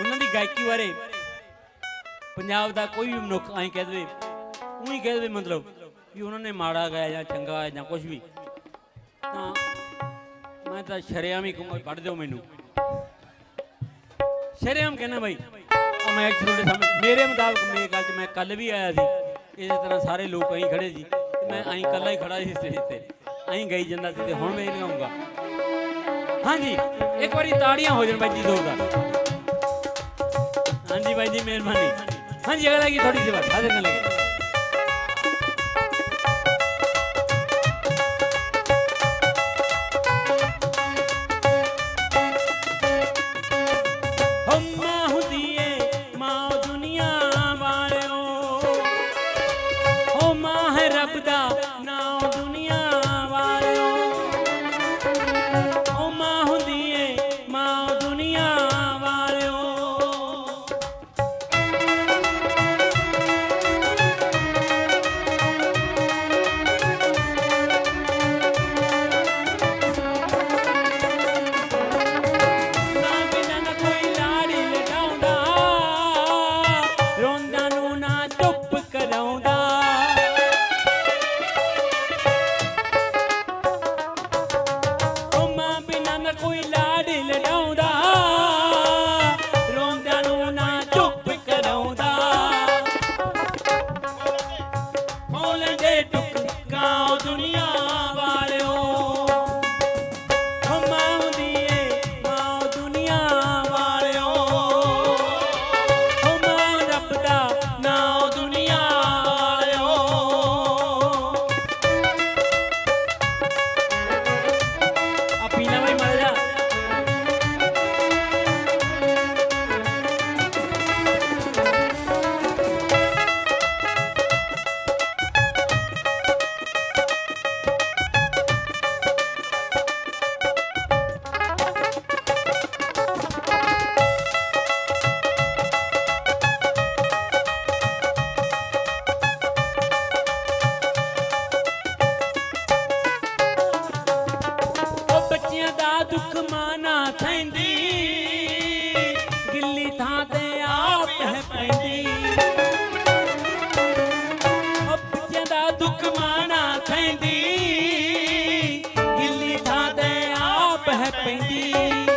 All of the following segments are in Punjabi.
ਉਹਨਾਂ ਦੀ ਗਾਇਕੀ ਬਾਰੇ ਪੰਜਾਬ ਦਾ ਕੋਈ ਵੀ ਮਨੁੱਖ ਐਂ ਕਹਿ ਦੇਵੇ, ਉਹੀ ਕਹਿ ਦੇਵੇ ਮਤਲਬ ਵੀ ਉਹਨਾਂ ਨੇ ਮਾੜਾ ਗਾਇਆ ਜਾਂ ਚੰਗਾ ਗਾਇਆ ਜਾਂ ਕੁਝ ਵੀ। ਤਾਂ ਮੈਂ ਤਾਂ ਸ਼ਰਿਆਮ ਹੀ ਕਹੂੰਗਾ ਪੜ ਦਿਓ ਮੈਨੂੰ। ਸ਼ਰਿਆਮ ਕਹਿੰਦਾ ਬਾਈ ਉਹ ਮੈਂ ਤੁਹਾਡੇ ਸਾਹਮਣੇ, ਮੇਰੇ ਮੁਤਾਬਕ ਮੇਰੇ ਗੱਲ 'ਚ ਮੈਂ ਕੱਲ ਵੀ ਆਇਆ ਸੀ, ਇਸੇ ਤਰ੍ਹਾਂ ਸਾਰੇ ਲੋਕ ਐਂ ਖੜੇ ਸੀ ਮੈਂ ਐਂ ਕੱਲਾ ਹੀ ਖੜਾ ਸੀ ਸਟੇਜ ਤੇ, ਐਂ ਗਾਈ ਜਾਂਦਾ ਸੀ ਤੇ ਹੁਣ ਮੈਂ ਇਹ ਹਾਂਜੀ, ਇੱਕ ਵਾਰੀ ਤਾੜੀਆਂ ਹੋ ਜਾਣ ਬਾਈ ਜੀ, ਜ਼ੋਰਦਾਰ। ਹਾਂਜੀ ਬਾਈ ਜੀ ਮਿਹਰਬਾਨੀ। ਹਾਂਜੀ ਅਗਲਾ ਕੀ ਥੋੜੀ ਜਿਹੀ ਬਾਤ ਹਾਜ਼ਰ ਕਰਨ ਲੱਗੇ। ਹੰਮਾ pendiente.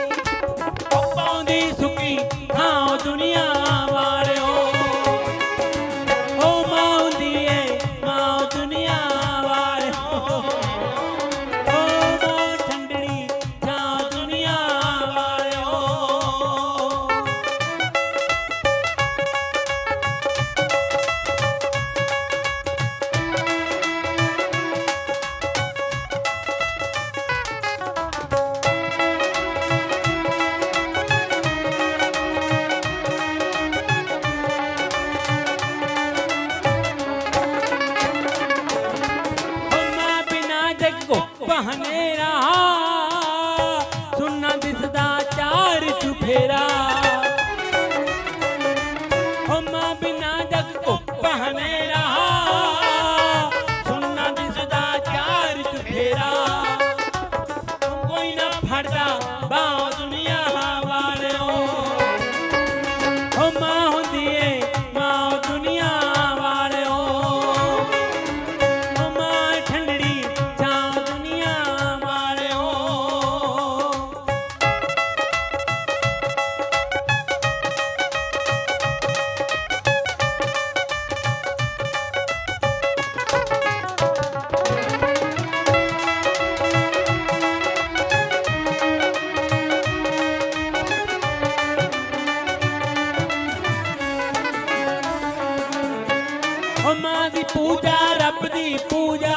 ਪੂਜਾ ਰੱਬ ਦੀ ਪੂਜਾ।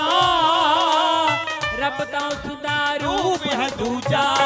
ਰੱਬ ਤਾਂ ਉਸ ਦਾ ਰੂਪ ਹੈ ਦੂਜਾ।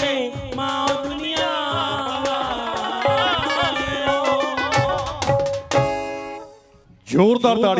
ਜ਼ੋਰਦਾਰ ਤਾੜੀ